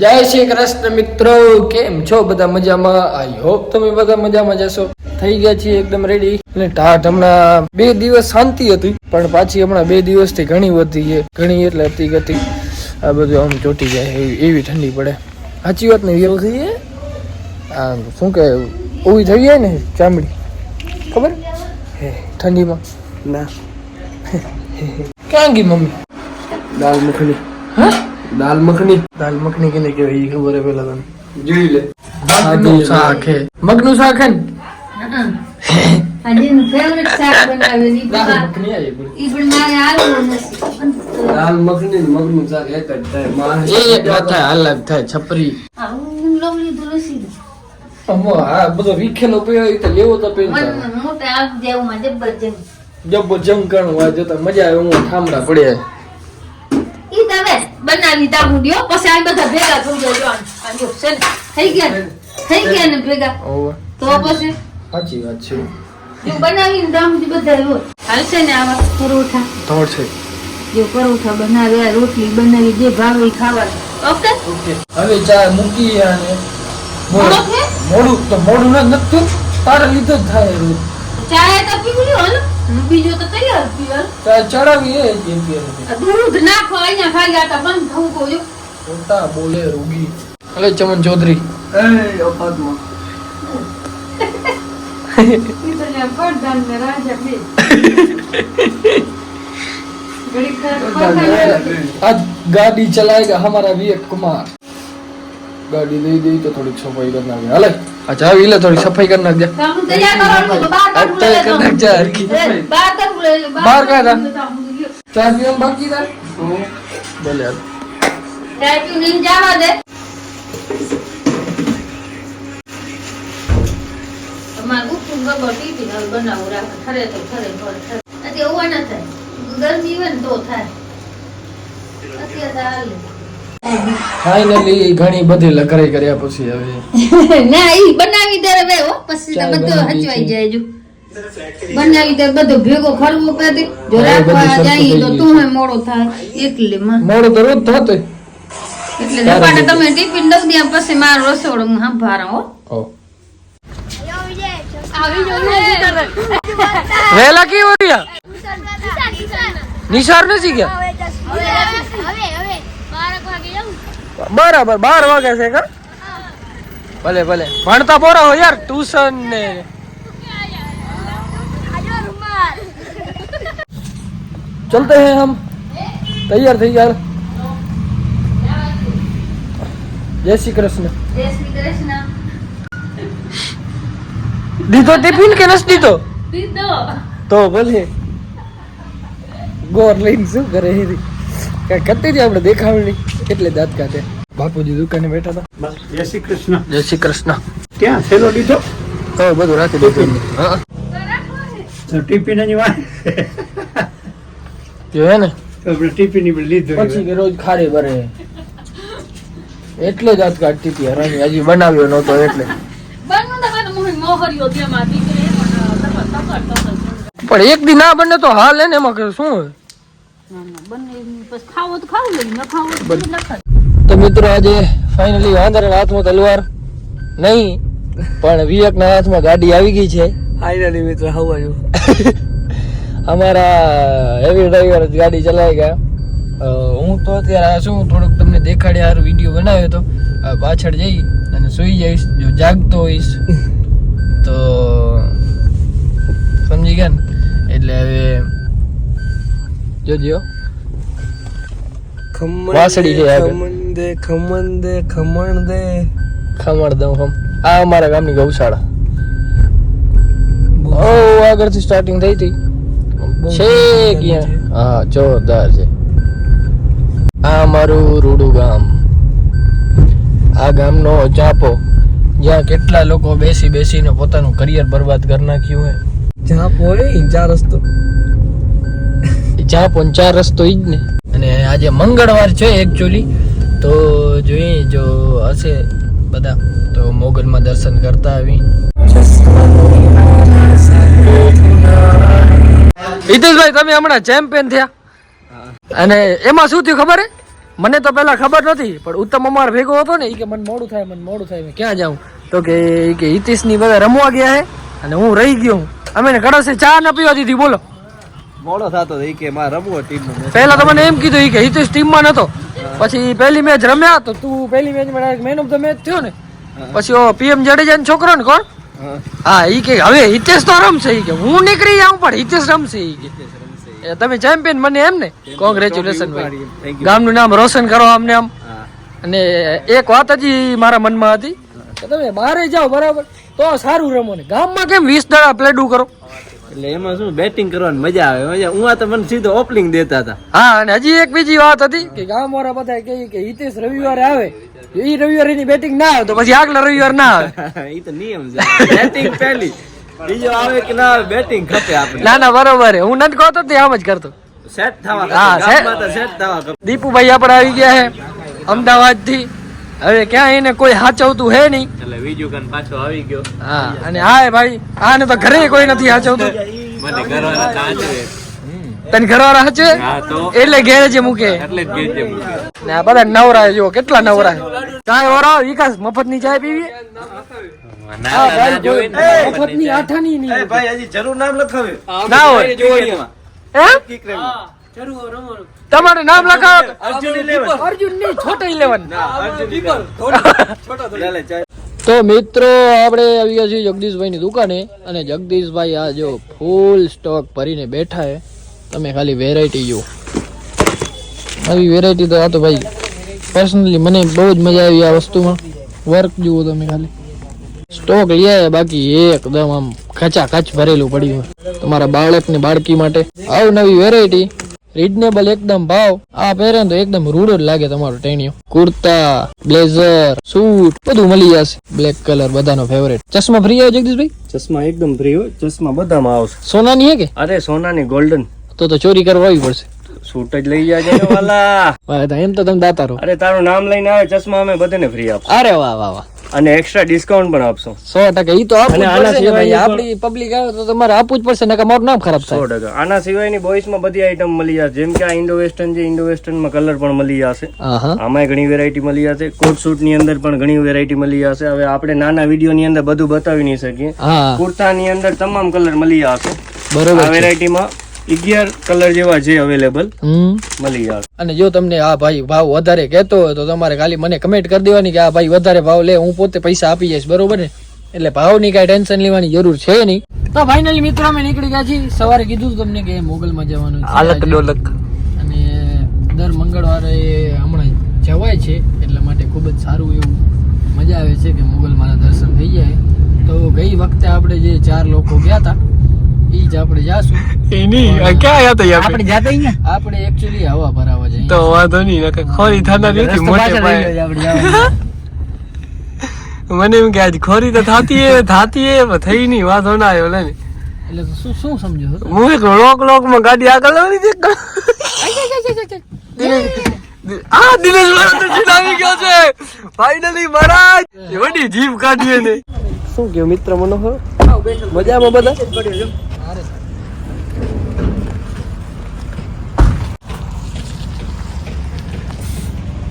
જય શ્રી કૃષ્ણ મિત્રો કેમ છો? બધા મજામાં? આઈ હોપ તમે બધા મજામાં જશો થઈ ગયા છીએ એકદમ રેડી અને ટાટ હમણાં બે દિવસ શાંતિ હતી પણ પાછી હમણાં બે દિવસથી ઘણી વધી છે. ઘણી એટલે હતી ગતિ આ બધું આમ ચોટી જાય એવી એવી ઠંડી પડે. સાચી વાત ને એવું થઈ જાય આ શું કે ઊભી થઈ જાય ને ચામડી? ખબર? હે ઠંડીમાં? ના. ક્યાં ગઈ મમ્મી? દાલ મખની હા? દાલ મખની. દાલ મખની કેને કહેવાય એ ખબર હે પેલા તને. જોઈ લે. મગનું શાક હે. મગનું શાક હે ને? ફેવરેટ શાક બનાવ્યું ઈ દાલ પણ મખની આવી ઈ પણ મારે નથી. દાલ મખની ને મગનું શાક એક જ થાય. એ એક વાત થાય અલગ થાય છપરી. હું લઉં લીધું અમો આ બધો વિખેલો પીયો તો લેવો તો પેલો મને મોટે આગ જેવું માં જબરજસ્ત જબ્બો જમકાણું આ જોતા મજા આવે હું ઠામડા પડ્યા. બનાવી તાબુ દ્યો પછી આ બધા ભેગા થઈ. આ જો છે ને? થઈ ગયા ને? થઈ ગયા ને ભેગા? તો પછી? સાચી વાત છે. જો બનાવીને દામથી બધા લો હાલશે ને આવા પરોઠા. ધોળ છે. જો પરોઠા બનાવ્યા રોટલી બનાવી જે ભાવે ઈ ખાવાનું. ઓકે? ઓકે. હવે ચા મૂકી અને મોડું. તો મોડું ના નથી તારે લીધો જ થાય રોજ. ચાય તો પી હાલો. બીજો તો તૈયાર પીવર તો ચડાવી એ જેમ્પિયર દૂધ ના ખવાય ખાઈ ગયા તા બંધ થવું કહો ખોટા બોલે રૂગી. અલે ચમન ચૌધરી. એ અફાદમાં ગાડી ચલાયેગા હમારા વિવેક કુમાર. ગાડી દઈ દઈ તો થોડી સફાઈ કરી નાખે હાલે. અચ્છા ઈલે થોડી સફાઈ કરી નાખજે. બહાર કા બનાવું રાખે. ખરે તો ખરે ખરે થાય. ગરમી હોય ને તો થાય. અત્યારે ફાઇનલી ઘણી બધી લકરાઈ કર્યા પછી હવે. ના ઈ બનાવી દે હવે હો. પછી તો બધું હચવાઈ જાય જો. બનાવી દે બધો ભેગો ખરવું કરી જો રાખવા જાય તો તું મોડો થાય એટલે માં. મોડો તો રોજ થતો એટલે રપાટે તમે ટિફિન દઉં દે પછી મારો રસોડો હું સંભાળા હો. વેલા કેવો ગયા નિશાર નથી ગયા? બરાબર બાર વાગે છે કા? ભલે ભલે. ભણતા પોરા હો યાર ટ્યુશન ને. ચલતે હે હમ. તૈયાર થઈ ગયા. જય શ્રી કૃષ્ણ. જય શ્રી કૃષ્ણ. દીધો ટિફિન કે નસ દીધો? દીધો. તો ભલે. ગોર લઈને શું કરે હેરી કઈ કરતી હતી આપણે દેખાવણી એટલે દાંત કાઢે? બાપુજી દુકાને બેઠા હતા. જય શ્રી કૃષ્ણ. જય શ્રી કૃષ્ણ. ક્યાં થેલો લીધો? તો બધું રાખી દીધું હા. ટિફિનની વાત જો હે ને? તો આપણે ટિફિનની લીધો પછી કે રોજ ખારે ભરે. એટલે દાંત કાઢતી હતી. હરાની હજી બનાવ્યો નહોતો એટલે. પણ એક દી ના બને તો હાલ હે ને એમાં કે શું તો તો તો મિત્રો આજે ફાઇનલી વાંદરના હાથમાં તલવાર નહીં પણ વિવેકના હાથમાં ગાડી આવી ગઈ છે. ફાઇનલી મિત્ર હવાયું અમારા હેવી ડ્રાઈવર ગાડી ચલાવી ગયા. હું તો અત્યારે શું થોડુંક તમને દેખાડ્યા હારું વીડિયો બનાવ્યો હતો. પાછળ જઈ અને સુઈ જઈશ જો જાગતો હોઈશ. તો સમજી ગયા ને? એટલે હવે જોજો ખમણ છે ખમણ દે ખમણ દે ખમણ દે. ખમણ દઉં હમ. આ અમારા ગામની ગૌશાળા. ઓ આગળથી સ્ટાર્ટિંગ થઈ હતી. છે ક્યાં? હા જોરદાર છે. આ મારું રૂડું ગામ. આ ગામનો ચાપો જ્યાં કેટલા લોકો બેસી બેસીને પોતાનું કરિયર બરબાદ કરી નાખ્યું હે ચાપો પોય ચાર રસ્તો એ ચાપો ચાર રસ્તો ઈ જ ને. અને આજે મંગળવાર છે એકચ્યુઅલી તો જોઈએ જો હશે બધા. તો મોગલમાં દર્શન કરતા આવી. હિતેશભાઈ, તમે હમણાં ચેમ્પિયન થયા. અને એમાં શું થયું ખબર મને તો પેલા ખબર નથી પણ ઉત્તમ અમાર ભેગો હતો ને એ કે મને મોડું થાય, મને મોડું થાય ક્યાં જાઉં? તો કે કે હિતેશની બધા રમવા ગયા હે, અને હું રહી ગયો અમે કડસે ચા ના પીવા દીધી બોલો. મોડો થતો હતો કે મારે રમવો ટીમ પહેલા તો મને એમ કીધું એ કે હિતેશ ટીમમાં નતો. પછી પહેલી મેચ રમ્યા તો તું પહેલી મેચમાં મેન ઓફ ધ મેચ થયો ને. પછી ઓ પીએમ જાડેજા છોકરો ને કોણ? હા. ઈ કે હવે હિતેશ તો રમશે ઈ કે હું નીકળી જાઉં પણ હિતેશ રમશે ઈ કે. એ તમે ચેમ્પિયન મને એમ ને? કોંગ્રેચ્યુલેશન ભાઈ. ગામનું નામ રોશન કરો અમને આમ. અને એક વાત હજી મારા મનમાં હતી કે તમે બહારે જાઓ બરાબર તો સારું રમો ને. ગામમાં કેમ વીસ દડા પ્લેડું કરો? એટલે એમાં શું બેટિંગ કરવાની મજા આવે. મજા હું આ તો મને સીધો ઓપનિંગ દેતા હતા. હા અને હજી એક બીજી વાત હતી. કે ગામ વાળા બધા કહે કે હિતેશ રવિવારે આવે. એ રવિવારે એની બેટિંગ ના આવે તો પછી આગલા રવિવાર ના આવે. એ તો નિયમ છે. બેટિંગ પહેલી. બીજો આવે કે ના આવે બેટિંગ ખપે આપણે. ના ના બરોબર હું નથી કહતો તે આમ જ કરતો. સેટ થવા હા. સેટ થવા દીપુભાઈ આપણે આવી ગયા છે અમદાવાદથી હવે ક્યાં એને કોઈ હાચવતું હે નહીં. એટલે બીજું કન પાછો આવી ગયો. હા અને હા ભાઈ આને તો ઘરે કોઈ નથી હાચવતું. મને ઘરવાળા તાંજવે તને ઘરવાળા હાચવે? એટલે તો? એટલે ગેરેજે મૂકે. એટલે જ જે મૂકે. ને આ બધા નવરા જો કેટલા નવરા છે ચાય વાળા વિકાસ મફતની ચાય પીવી? મફતની આઠાની નહીં ભાઈ હજી જરૂર નામ લખાવે ના હોય. એમ તમારે નામ લખાવો. અર્જુન ઇલેવન અર્જુનની છોટા ઇલેવન તો મિત્રો આપણે આવી ગયા છીએ જગદીશભાઈ ની દુકાને અને જગદીશભાઈ આ જો ફૂલ સ્ટોક ભરીને બેઠા હે તમે ખાલી વેરાયટી જો આવી વેરાયટી તો આ તો ભાઈ પર્સનલી મને બહુ જ મજા આવી આ વસ્તુમાં. વર્ક જુઓ તમે ખાલી. સ્ટોક લઈ આવ્યા બાકી એકદમ આમ ખચા ખચ ભરેલું પડ્યું તમારા તમારા બાળકને બાળકી માટે. આવ નવી વેરાયટી રીઝનેબલ એકદમ ભાવ. આ પહેરે તો એકદમ રૂડો જ લાગે તમારો ટેણીઓ. કુર્તા બ્લેઝર સૂટ બધું મળી જશે. બ્લેક કલર બધાનો ફેવરેટ ચશ્મા ફ્રી આવે જગદીશભાઈ? ચશ્મા એકદમ ફ્રી હોય. ચશ્મા બધામાં આવશે. સોનાની હે કે? અરે સોનાની ગોલ્ડન તો તો ચોરી કરવા આવી પડશે. સૂટ જ લઈ જાજે વાલા. એમ તો તમે દાતા રહો. અરે તારું નામ લઈને આવે ચશ્મા અમે બધાને ફ્રી આપ અરે વાહ વાહ વાહ. અને એક્સ્ટ્રા ડિસ્કાઉન્ટ પણ આપશું. સો ટકા એ તો આપણી પબ્લિક આવે તો તમારે આપવું જ પડશે નકા મારું નામ ખરાબ સો ટકા. આના સિવાયની બોઇસમાં બધી આઈટમ મળી જશે. જેમ કે આ ઇન્ડો વેસ્ટર્ન છે ઇન્ડો વેસ્ટર્નમાં કલર પણ મળી જશે. આમાંય ઘણી વેરાયટી મળી જશે. કોટ સૂટની અંદર પણ ઘણી વેરાયટી મળી જશે. હવે આપણે નાના વીડિયો ની અંદર બધું બતાવી નહીં શકીએ. કુર્તાની કુર્તા ની અંદર તમામ કલર મળી જશે. બરોબર વેરાયટીમાં અગિયાર કલર જેવા જે અવેલેબલ મળી જશે અને જો તમને આ ભાઈ ભાવ વધારે કહેતો હોય તો તમારે ખાલી મને કમેન્ટ કરી દેવાની કે આ ભાઈ વધારે ભાવ લે હું પોતે પૈસા આપી જઈશ બરોબર ને? એટલે ભાવની કાંઈ ટેન્શન લેવાની જરૂર છે નહીં. તો ફાઇનલી મિત્રો અમે નીકળી ગયા છીએ. સવારે કીધું તમને કે મોગલમાં જવાનું છે. ડોલક. અને દર મંગળવારે હમણાં જવાય છે એટલા માટે ખૂબ જ સારું એવું મજા આવે છે કે મોગલમાના દર્શન થઈ જાય. તો ગઈ વખતે આપણે જે ચાર લોકો ગયા હતા એ જ આપણે જાશું. ક્યાં હતા આપણે? જાતે આપણે એકચ્યુઅલી હવા ભરાવા જઈએ. તો વાંધો નહીં નકર ખોરી થનારી હતી મોટે પાયે મને એમ કે આજ ખોરી તો થાતી હે થઈ નહીં વાંધો ના આવ્યો લે એટલે શું શું સમજો હું એક લોક લોકમાં ગાડી. આગળ લાવી દે આ દિનેશ મારા તો ચીડાવી ગયો છે. ફાઇનલી મહારાજ એ વડી જીભ કાઢીએ ને શું કે મિત્ર મનોહર? મજામાં બધા?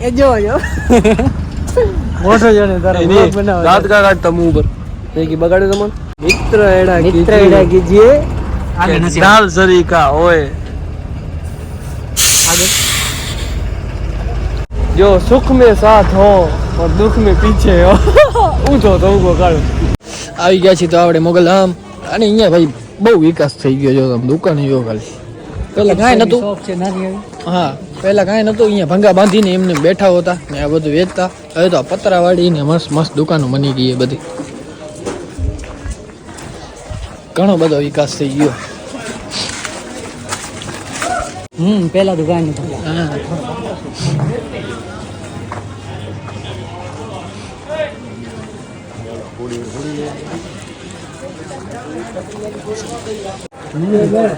એ જો જો મોટો જો ને તારો એની vlog બનાવે દાંત કાઢ તમ ઉપર તે કી બગાડ્યું તમને મિત્ર એડા મિત્ર એડા કીજીએ દાલ સરીકા હોય જો સુખ में साथ हो और दुख में पीछे हो ઊંધો તો ઊભો કાઢો આવી ગયા છીએ તો આપણે મોગલ આમ અને અહીંયા ભાઈ બહુ વિકાસ થઈ ગયો જો તમે દુકાને જો ખાલી પેલા કાંઈ નતું હા પેલા કાંઈ નતું અહીંયા ભંગા બાંધીને એમને બેઠા હોતા ને આ બધું વેચતા. હવે તો આ પતરાવાળીને મસ્ત મસ્ત દુકાનો બની ગઈ બધી. ઘણો બધો વિકાસ થઈ ગયો. હમ પેલા દુકાન હા.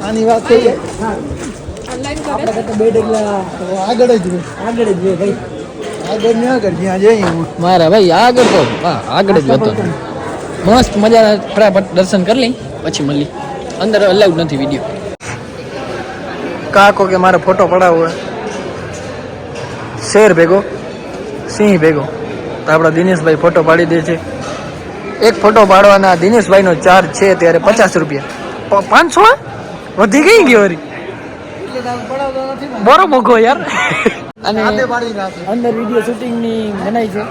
આની વાત કરીએ? આપણે તો બે ડગલા આગળ જ આગળ જ ભાઈ. આગળ ને આગળ જ્યાં જઈએ મારા ભાઈ આગળ તો હા આગળ જ હતો મસ્ત મજા ફટાફટ દર્શન કરી લઈ પછી મળી અંદર અલાઉડ નથી વીડિયો કાકો કે મારે ફોટો પડાવવો શેર ભેગો સિંહ ભેગો. તો આપણા દિનેશભાઈ ફોટો પાડી દે છે. એક ફોટો પાડવાના દિનેશભાઈનો ચાર્જ છે ત્યારે પચાસ રૂપિયા. પાંચસો? વધી ગઈ ગયો વરી? બરો મોઘો યાર. અને અંદર વીડિયો શૂટિંગની બનાવી છે.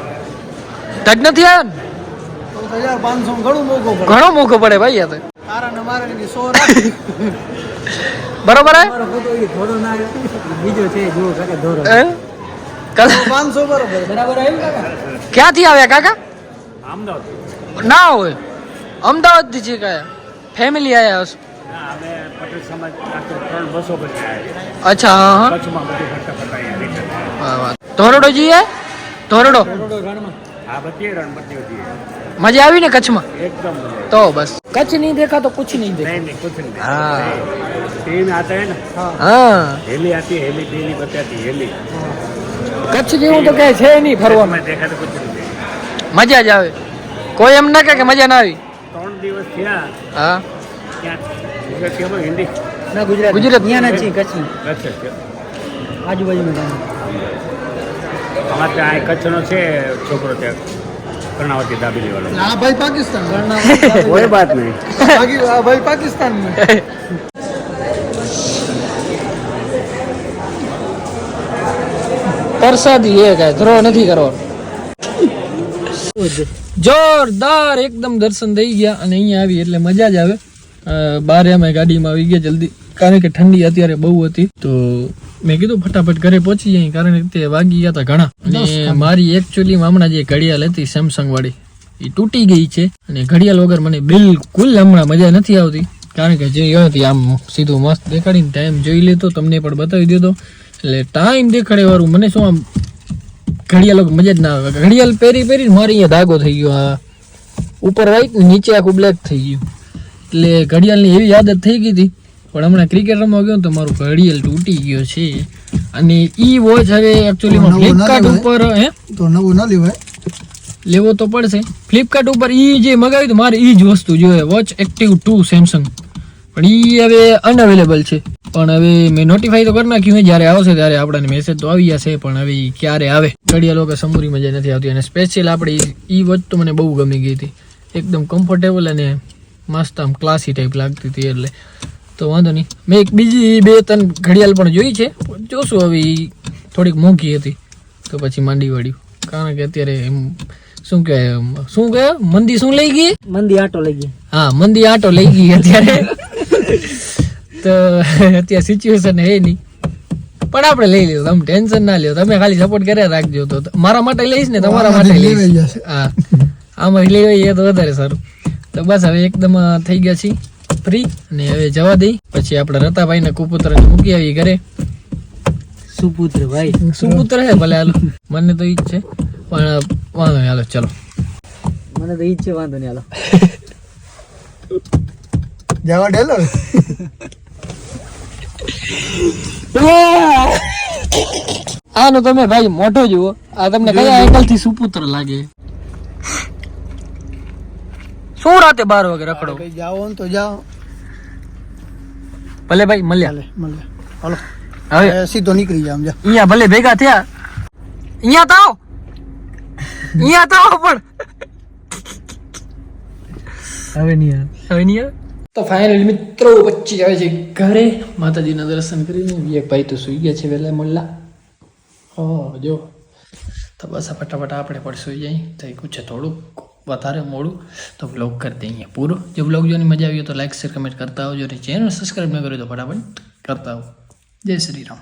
તજ નથી આવ્યો ને? ઘણું મોઘું પડે. ઘણો મોઘો પડે ભાઈ સો બરોબર હે? મારો ફોટો એ થોડો ના બીજો છે જુઓ કાકા ધોરો. હે? કલ- પાંચસો બરોબર બરાબર આવ્યું કાકા? ક્યાંથી આવ્યા કાકા? ના હોય. અમદાવાદથી છે કયા ફેમિલી આયા હશો. હા કચ્છ નહીં તો કુછ જેવું તો કઈ છે નહીં ફરવા દેખા મજા જ આવે. કોઈ એમ ના કે મજા ના આવી. ત્રણ દિવસ થયા. હા. ક્યાં? ગુજરાતી ખબર હિન્દી? ના ગુજરાત. ગુજરાત. ત્યાં ના છીએ કચ્છ કચ્છ છે આજુબાજુનું ગામ અમારે ત્યાં કચ્છનો છે છોકરો ત્યાં કર્ણાવતી દાબેલી વાળો આ ભાઈ પાકિસ્તાન. કોઈ બાત નહીં. આ ભાઈ પાકિસ્તાન પરસાદી એ કાય ધ્રો નથી કરવાનો. જોરદાર એકદમ દર્શન થઈ ગયા અને અહીંયા આવી એટલે મજા જ આવે. બારે અમે ગાડીમાં આવી ગયા જલ્દી. કારણ કે ઠંડી અત્યારે બહુ હતી. તો મેં કીધું ફટાફટ ઘરે પહોંચી જાય કારણ કે તે વાગી ગયા હતા ઘણા. અને મારી એકચ્યુઅલી હમણાં જે ઘડિયાળ હતી સેમસંગ વાળી એ તૂટી ગઈ છે. અને ઘડિયાળ વગર મને બિલકુલ હમણાં મજા નથી આવતી. કારણ કે જે હતી આમ સીધું મસ્ત દેખાડીને ટાઈમ જોઈ લેતો. તમને પણ બતાવી દેતો. એટલે ટાઈમ દેખાડે વાળું મને શું આમ ઘડિયાળ મજા જ ના આવે. ઘડિયાળ પહેરી પહેરીને મારી અહીંયા ધાગો થઈ ગયો. ઉપર રાઈટ નીચે આખું બ્લેક થઈ ગયું. એટલે ઘડિયાળની એવી આદત થઈ ગઈ હતી. પણ હમણાં ક્રિકેટ રમવા ગયો તો મારું ઘડિયાળ તૂટી ગયો છે. અને ઈ વોચ હવે એકચ્યુઅલીમાં ફ્લિપકાર્ટ ઉપર હે? તો નવું ન લેવાય. લેવો તો પડશે. ફ્લિપકાર્ટ ઉપર ઈ જે મગાવ્યું તો મારે ઈ જ વસ્તુ જોઈએ. વોચ એક્ટિવ ટુ સેમસંગ પણ ઈ હવે અનઅવેલેબલ છે. પણ હવે મેં નોટિફાઈ તો કરી નાખ્યું જ્યારે આવશે ત્યારે આપણને મેસેજ તો આવી જશે પણ હવે ક્યારે આવે? ઘડિયાળ વગર સમૂરી મજા નથી આવતી. અને સ્પેશિયલ આપણે ઈ- ઈ વોચ તો મને બહુ ગમી ગઈ હતી. એકદમ કમ્ફર્ટેબલ અને મસ્ત આમ ક્લાસી ટાઈપ લાગતી હતી એટલે તો વાંધો નહીં. મેં એક બીજી બે ત્રણ ઘડિયાળ પણ જોઈ છે. જોશું હવે એ થોડીક મોંઘી હતી. તો પછી માંડી વળ્યું. કારણ કે અત્યારે એમ શું કે શું કે મંદી શું લઈ ગઈ? મંદી આટો લઈ ગઈ. હા મંદી આટો લઈ ગઈ અત્યારે. તો અત્યારે સિચ્યુએશન હે નહીં. પણ આપણે લઈ લઈએ તમે ટેન્શન ના લ્યો. તમે ખાલી સપોર્ટ કર્યા રાખજો તો. મારા માટે લઈશ ને તમારા માટે લઈશ. હા. આમાં લઈ એ તો વધારે સારું. તો બસ હવે એકદમ થઈ ગયા છીએ. ફ્રી અને હવે જવા દઈ. પછી આપણે રતાભાઈ ને કુપુત્ર મૂકી આવી ઘરે. સુપુત્ર ભાઈ સુપુત્ર હે ભલે હાલો. મને તો ઈજ છે પણ વાંધો નહીં. હાલો ચલો. મને તો ઈજ છે વાંધો નહીં. હાલો. જવા ડેલો આનો તમે ભાઈ મોટો જુઓ. આ તમને કયા એંગલથી સુપુત્ર લાગે? શું રાતે બાર વાગે રખડો? જાઓ ને તો જાઓ. ભલે ભાઈ મળ્યા. હાલો. હવે? સીધો નીકળી જાવ જા અહીંયા ભલે ભેગા થયા. અહીંયા તો આવો. અહીંયા તો આવો પણ. હવે નહીં હવે નહીં તો ફાઇનલી મિત્રો વચ્ચે આવે છે ઘરે. માતાજીના દર્શન કરીને વિવેકભાઈ તો સુઈ ગયા છે વહેલા મોલ્લા. હો જો. તો બસ ફટાફટ આપણે પણ સુઈ જાય. થઈ ગયું છે થોડુંક. વધારે મોડું, તો બ્લોગ કરી દઈએ પૂરો. જો બ્લોગ જોવાની મજા આવી તો લાઇક શેર કમેન્ટ કરતા આવજો. અને ચેનલ સબસ્ક્રાઈબ ન કર્યું તો ફટાફટ કરતા આવો જય શ્રી રામ.